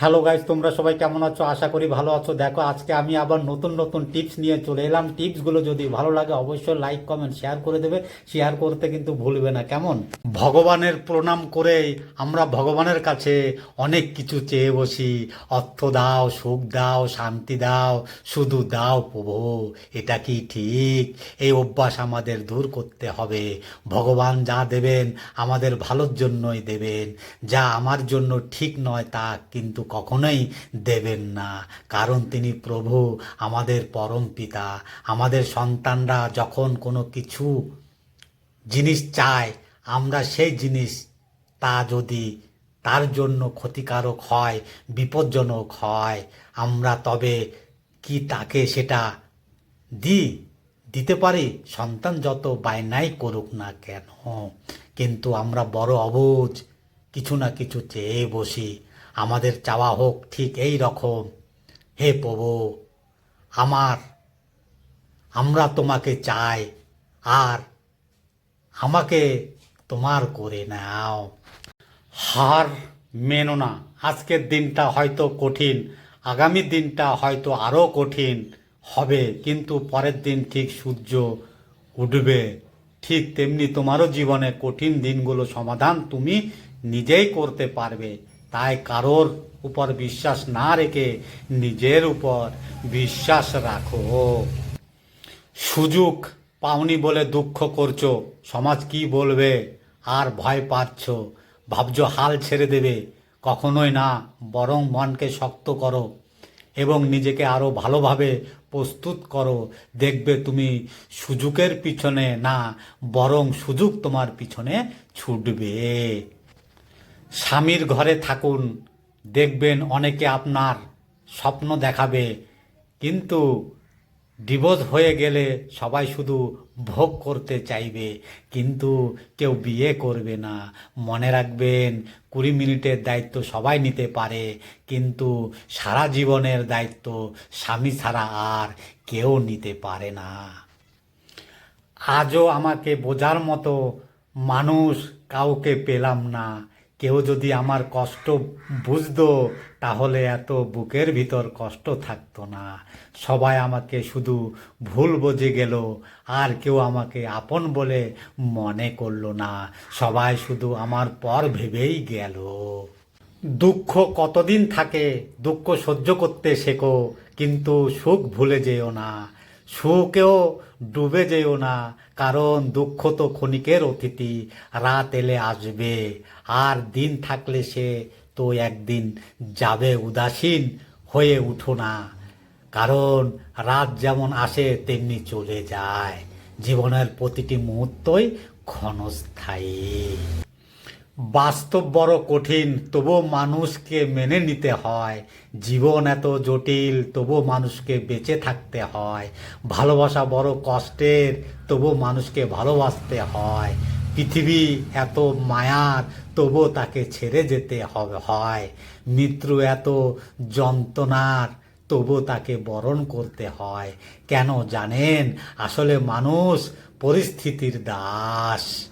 Hello guys তোমরা সবাই কেমন আছো? আশা করি ভালো আছো। দেখো, আজকে আমি আবার নতুন নতুন টিপস নিয়ে চলে এলাম। টিপসগুলো যদি ভালো লাগে, অবশ্যই লাইক কমেন্ট শেয়ার করে দেবে। শেয়ার করতে কিন্তু ভুলবে না, কেমন? ভগবানের প্রণাম করেই আমরা ভগবানের কাছে অনেক কিছু চেয়ে বসি। অর্থ দাও, সুখ দাও, শান্তি দাও, শুধু দাও প্রভু, এটা কি ঠিক? এই অভ্যাস আমাদের দূর করতে হবে। ভগবান যা দেবেন, আমাদের ভালোর জন্যই দেবেন। যা আমার জন্য ঠিক নয়, তা কিন্তু কখনোই দেবেন না। কারণ তিনি প্রভু, আমাদের পরম পিতা। আমাদের সন্তানরা যখন কোনো কিছু জিনিস চায়, আমরা সেই জিনিস তা যদি তার জন্য ক্ষতিকারক হয়, বিপজ্জনক হয়, আমরা তবে কি তাকে সেটা দিই? দিতে পারি? সন্তান যত বায়নাই করুক না কেন? কিন্তু আমরা বড় অবুঝ, কিছু না কিছু চেয়ে বসি। আমাদের চাওয়া হোক ঠিক এই রকম। হে প্রভু, আমার, আমরা তোমাকে চাই, আর আমাকে তোমার করে নাও। হার মেনো না, আজকের দিনটা হয়তো কঠিন, আগামী দিনটা হয়তো আরও কঠিন হবে, কিন্তু পরের দিন ঠিক সূর্য উঠবে। ঠিক তেমনি তোমারও জীবনে কঠিন দিনগুলো সমাধান তুমি নিজেই করতে পারবে। তাই কারোর উপর বিশ্বাস না রেখে নিজের উপর বিশ্বাস রাখো। সুযোগ পাওনি বলে দুঃখ করছ, সমাজ কি বলবে? আর ভয় পাচ্ছ, ভাবছ হাল ছেড়ে দেবে। কখনোই না, বরং মনকে শক্ত করো এবং নিজেকে আরও ভালোভাবে প্রস্তুত করো। দেখবে তুমি সুযোগের পিছনে না, বরং সুযোগ তোমার পিছনে ছুটবে। স্বামীর ঘরে থাকুন, দেখবেন অনেকে আপনার স্বপ্ন দেখাবে। কিন্তু ডিভোর্স হয়ে গেলে সবাই শুধু ভোগ করতে চাইবে। কিন্তু কেউ বিয়ে করবে না। মনে রাখবেন, কুড়ি মিনিটের দায়িত্ব সবাই নিতে পারে। কিন্তু সারা জীবনের দায়িত্ব স্বামী ছাড়া আর কেউ নিতে পারে না। আজও আমাকে বোঝার মতো মানুষ কাউকে পেলাম না। কেউ যদি আমার কষ্ট বুঝতো, তাহলে এত বুকের ভিতর কষ্ট থাকতো না। সবাই আমাকে শুধু ভুল বুঝে গেল, আর কেউ আমাকে আপন বলে মনে করল না। সবাই শুধু আমার পর ভেবেই গেল। দুঃখ কতদিন থাকে, দুঃখ সহ্য করতে শেখো, কিন্তু সুখ ভুলে যেও না। সুখেও ডুবে যেও না, কারণ দুঃখ তো ক্ষণিকের অতিথি, রাত এলে আসবে। আর দিন থাকলে সে তো একদিন যাবে উদাসীন হয়ে উঠো না, কারণ রাত যেমন আসে তেমনি চলে যায়। জীবনের প্রতিটি মুহূর্তই ক্ষণস্থায়ী। বাস্তব বড় কঠিন, তবুও মানুষকে মেনে নিতে হয়। জীবন এত জটিল তবু মানুষকে বেঁচে থাকতে হয়। ভালোবাসা বড় কষ্টের তবু মানুষকে ভালোবাসতে হয়। পৃথিবী এত মায়ার তবু তাকে ছেড়ে যেতে হবে, হয়। মৃত্যু এত যন্ত্রণার তবু তাকে বরণ করতে হয়। কেন জানেন? আসলে মানুষ পরিস্থিতির দাস।